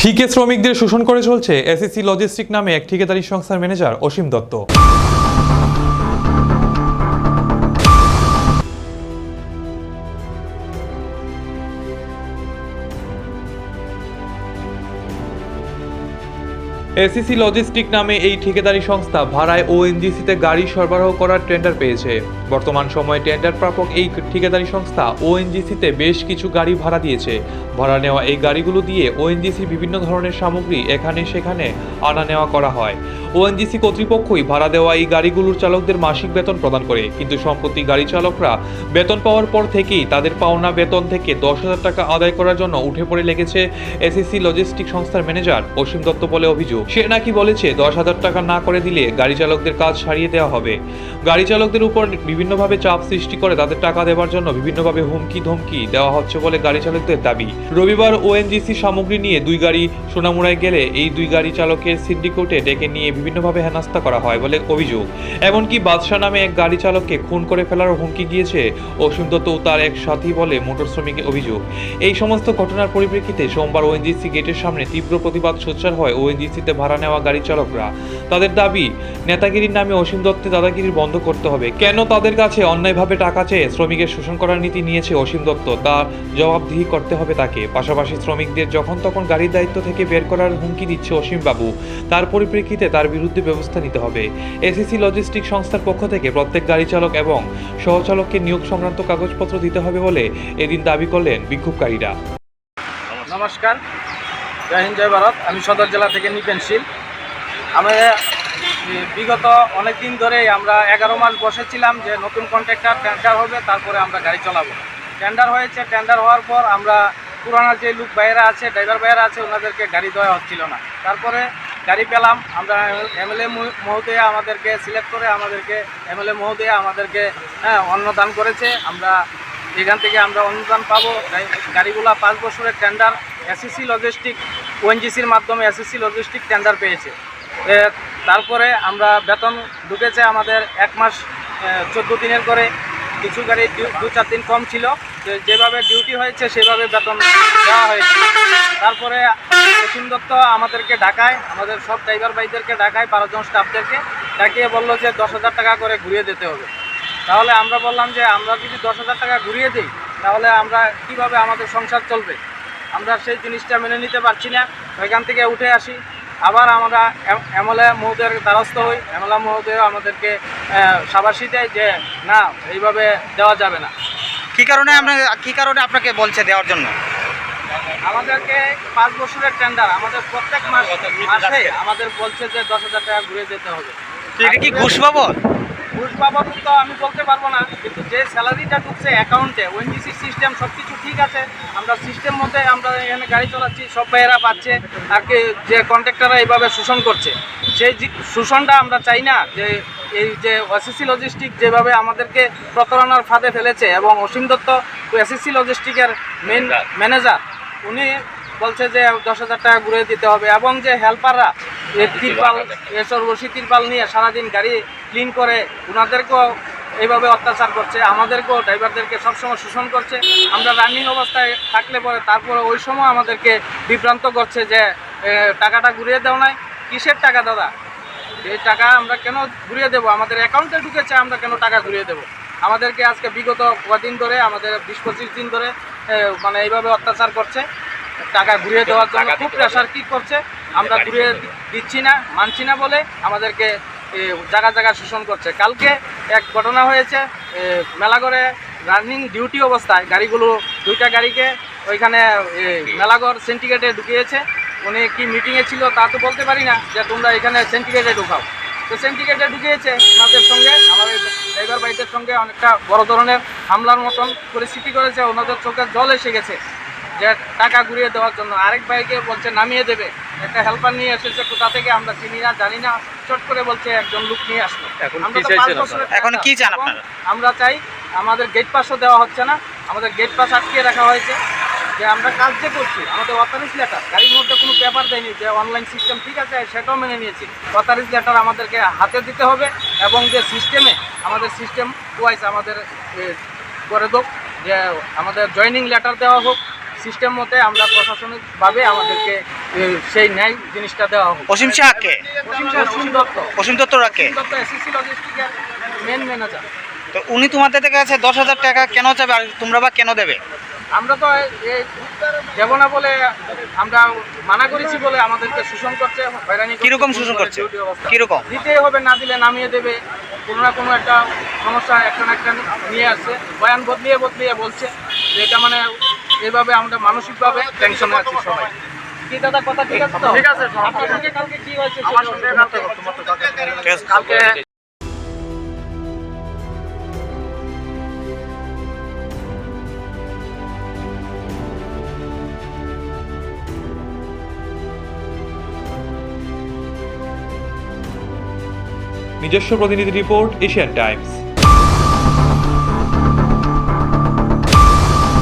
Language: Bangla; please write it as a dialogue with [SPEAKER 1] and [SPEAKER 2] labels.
[SPEAKER 1] ঠিকে শ্রমিকদের শোষণ করে চলছে এসএসসি লজিস্টিক নামে এক ঠিকাদারি সংস্থার manager Asim Dutta. ACC logistic নামে এই ঠিকাদারি সংস্থা ভাড়ায় ওএনজিসিতে গাড়ি সরবরাহ করার টেন্ডার পেয়েছে। বর্তমান সময়ে টেন্ডার প্রাপক এই ঠিকাদারি সংস্থা ওএনজিসিতে বেশ কিছু গাড়ি ভাড়া দিয়েছে। ভাড়া নেওয়া এই গাড়িগুলো দিয়ে ওএনজিসি বিভিন্ন ধরনের সামগ্রী এখানে সেখানে আনা নেওয়া করা হয়। ওএনজিসি কর্তৃপক্ষই ভাড়া দেওয়া এই গাড়িগুলোর চালকদের মাসিক বেতন প্রদান করে, কিন্তু সম্প্রতি গাড়ি চালকরা বেতন পাওয়ার পর থেকেই তাদের পাওনা বেতন থেকে দশ হাজার টাকা আদায় করার জন্য উঠে পড়ে লেগেছে এসিসি লজিস্টিক সংস্থার ম্যানেজার অসীম দত্ত বলে অভিযোগ। সে নাকি বলেছে দশ হাজার টাকা না করে দিলে গাড়ি চালকদের কাজ সারিয়ে দেওয়া হবে। গাড়ি চালকদের উপর বিভিন্নভাবে চাপ সৃষ্টি করে তাদের টাকা দেওয়ার জন্য বিভিন্নভাবে হুমকি ধমকি দেওয়া হচ্ছে বলে গাড়ি চালকদের দাবি। রবিবার ওএনজিসি সামগ্রী নিয়ে দুই গাড়ি সোনামুড়ায় গেলে এই দুই গাড়ি চালকের সিন্ডিকেটে ডেকে নিয়ে বিভিন্নভাবে হেনাস্তা করা হয় বলে অভিযোগ। এমনকি বাদশাহ নামে এক গাড়ি চালককে খুন করে ফেলার হুমকি দিয়েছে অসীম দত্ত তার এক সাথী বলে মোটর শ্রমিকের অভিযোগ। এই সমস্ত ঘটনার পরিপ্রেক্ষিতে সোমবার ওএনজিসি গেটের সামনে তীব্র প্রতিবাদ সোচ্চার হয় ওএনজিসিতে ভাড়া নেওয়া গাড়ি চালকরা। তাদের দাবি, নেতাগিরির নামে অসীম দত্তের দাদাগিরি বন্ধ করতে হবে। কেন তাদের কাছে অন্যায়ভাবে টাকা চেয়ে শ্রমিকের শোষণ করার নীতি নিয়েছে অসীম দত্ত? তার জবাবদিহি করতে হবে তাকে। পাশাপাশি শ্রমিকদের যখন তখন গাড়ির দায়িত্ব থেকে বের করার হুমকি দিচ্ছে অসীম বাবু। তার পরিপ্রেক্ষিতে তার বিরুদ্ধে ব্যবস্থা নিতে হবে। এসিসি লজিস্টিক সংস্থার পক্ষ থেকে প্রত্যেক গাড়ি চালক এবং সহচালককে নিয়োগ সংক্রান্ত কাগজপত্র দিতে হবে বলে এদিন দাবি করলেন বিক্ষোভকারীরা।
[SPEAKER 2] নমস্কার। জয় হিন্দ, জয় ভারত। আমি সদর জেলা থেকে নিপেনশীল আমি এই বিগত অনেক দিন ধরেই আমরা এগারো মাস বসেছিলাম যে নতুন কন্ট্রাক্টর টেন্ডার হবে, তারপরে আমরা গাড়ি চালাবো। টেন্ডার হয়েছে টেন্ডার হওয়ার পর আমরা পুরানা যে লোক ভাইয়েরা আছে ড্রাইভার ভাইয়েরা আছে, ওনাদেরকে গাড়ি দেওয়া হচ্ছিল না। তারপরে গাড়ি পেলাম, আমরা এমএলএ মহোদয়া আমাদেরকে সিলেক্ট করে আমাদেরকে এমএলএ মহোদয়া আমাদেরকে হ্যাঁ অন্নদান করেছে। আমরা এখান থেকে আমরা অনুদান পাবো। গাড়ি- গাড়িগুলা পাঁচ বছরের টেন্ডার এসএসসি লজিস্টিক ওএনজিসির মাধ্যমে এসএসসি লজিস্টিক টেন্ডার পেয়েছে। তারপরে আমরা বেতন ঢুকেছে আমাদের এক মাস চোদ্দ দিনের করে। কিছু গাড়ি দু- চার দিন কম ছিল। যেভাবে ডিউটি হয়েছে, সেভাবে বেতন দেওয়া হয়েছে। তারপরে অসীম দত্ত আমাদেরকে ঢাকায় আমাদের সব ড্রাইভার ভাইদেরকে ঢাকায় বারোজন স্টাফদেরকে ডাকিয়ে বলল যে, দশ হাজার টাকা করে ঘুরিয়ে দিতে হবে। তাহলে আমরা বললাম যে, আমরা যদি দশ হাজার টাকা ঘুরিয়ে দিই, তাহলে আমরা কীভাবে আমাদের সংসার চলবে? আমরা সেই জিনিসটা মেনে নিতে পারছি না। ওইখান থেকে উঠে আসি। আবার আমরা এমএলএ মহোদয়ের দ্বারস্থ হই। এমএলএ মহোদয় আমাদেরকে সাবাসী দেয় যে না এইভাবে দেওয়া যাবে না।
[SPEAKER 3] কি কারণে আপনার কি কারণে আপনাকে বলছে দেওয়ার জন্য?
[SPEAKER 2] আমাদেরকে পাঁচ বছরের টেন্ডার আমাদের প্রত্যেক মাস মাসে আমাদের বলছে যে দশ হাজার টাকা ঘুরে যেতে হবে।
[SPEAKER 3] এটা কি ঘুষ বাবদ?
[SPEAKER 2] ঘুষ বাবদ তো আমি বলতে পারব না কিন্তু যে স্যালারিটা ঢুকছে অ্যাকাউন্টে ওএনজিসি সিস্টেম সব কিছু ঠিক আছে আমরা সিস্টেম মধ্যে আমরা এখানে গাড়ি চালাচ্ছি সব ভাইয়েরা পাচ্ছে আর কি যে কন্ট্রাক্টররা এইভাবে শোষণ করছে। সেই শোষণটা আমরা চাই না যে এই যে এসএসসি লজিস্টিক যেভাবে আমাদেরকে প্রতারণার ফাঁদে ফেলেছে এবং অসীম দত্ত এসএসসি লজিস্টিকের মেন ম্যানেজার উনি বলছে যে দশ হাজার টাকা ঘুরে দিতে হবে এবং যে হেল্পাররা তিরপাল রশি তিরপাল নিয়ে সারাদিন গাড়ি ক্লিন করে ওনাদেরকেও এইভাবে অত্যাচার করছে আমাদেরকেও ড্রাইভারদেরকে সবসময় শোষণ করছে। আমরা রানিং অবস্থায় থাকলে পরে তারপরে ওই সময় আমাদেরকে বিভ্রান্ত করছে যে টাকাটা ঘুরিয়ে দেও নাই। কিসের টাকা দাদা? এই টাকা আমরা কেন ঘুরিয়ে দেবো? আমাদের অ্যাকাউন্টে ঢুকেছে আমরা কেন টাকা ঘুরিয়ে দেবো? আমাদেরকে আজকে বিগত কদিন ধরে আমাদের বিশ পঁচিশ দিন ধরে মানে এইভাবে অত্যাচার করছে। টাকা ঘুরিয়ে দেওয়ার জন্য খুব প্রেশার কি করছে? আমরা ঘুরিয়ে দি- দিচ্ছি না, মানছি না বলে আমাদেরকে জায়গা জায়গা শোষণ করছে। কালকে এক ঘটনা হয়েছে মেলাগড়ে রানিং ডিউটি অবস্থায় গাড়িগুলো, দুইটা গাড়িকে ওইখানে মেলাগড় সিন্ডিকেটে ঢুকিয়েছে। উনি কি মিটিংয়ে ছিল তা তো বলতে পারি না, যে তোমরা এখানে সিন্ডিকেটে ঢুকাও। তো সিন্ডিকেটে ঢুকিয়েছে ওনাদের সঙ্গে, আমাদের ড্রাইভার ভাইদের সঙ্গে অনেকটা বড় ধরনের হামলার মতন পরিস্থিতি করেছে, ওনাদের চোখে জল এসে গেছে। যে টাকা ঘুরিয়ে দেওয়ার জন্য। আরেক ভাইকে বলছে নামিয়ে দেবে। একটা হেল্পার নিয়ে এসেছে কোথা থেকে? আমরা চিনি না জানি না। চট করে বলছে একজন লোক নিয়ে আসলো।
[SPEAKER 3] এখন কি চান আপনারা?
[SPEAKER 2] আমরা চাই আমাদের গেট পাসও দেওয়া হচ্ছে না। আমাদের গেট পাস আটকে রাখা হয়েছে। যে আমরা কাজ যে করছি আমাদের অথরিজ লেটার গাড়ির মধ্যে কোনো পেপার দেয়নি যে অনলাইন সিস্টেম ঠিক আছে সেটাও মেনে নিয়েছি। অথরিজ লেটার আমাদেরকে হাতে দিতে হবে এবং যে সিস্টেমে আমাদের সিস্টেম ওয়াইজ আমাদের করে হোক যে আমাদের জয়নিং লেটার দেওয়া হোক সিস্টেম মতে আমরা প্রশাসনিকভাবে আমাদেরকে সেই ন্যায় জিনিসটা দেওয়া হোক।
[SPEAKER 3] অসীম শাহকে
[SPEAKER 2] অসীম দত্ত।
[SPEAKER 3] অসীম
[SPEAKER 2] দত্ত এসএসসি লজিস্টিকের মেন ম্যানেজার
[SPEAKER 3] তো উনি তোমাদের কাছে দশ হাজার টাকা কেন চাবে আর তোমরা বা কেন দেবে?
[SPEAKER 2] আমরা তো এই দেব না বলে আমরা মানা করেছি বলে আমাদেরকে শোষণ করছে হয়রানি
[SPEAKER 3] কীরকম শোষণ করছে। কীরকম?
[SPEAKER 2] দিতেই হবে না দিলে নামিয়ে দেবে। কোনো না কোনো একটা সমস্যা একটা না একটা নিয়ে আসছে। বয়ান বদলিয়ে বদলিয়ে বলছে যে এটা মানে এইভাবে আমরা মানসিকভাবে টেনশনে আছি সবাই। দাদা কথা ঠিক আছে ঠিক আছে আপনার সঙ্গে কালকে কি হয়েছে আমার সঙ্গে কালকে
[SPEAKER 3] ঠিক আছে?
[SPEAKER 2] কালকে
[SPEAKER 1] নিজস্ব প্রতিনিধি রিপোর্ট এশিয়ান টাইমস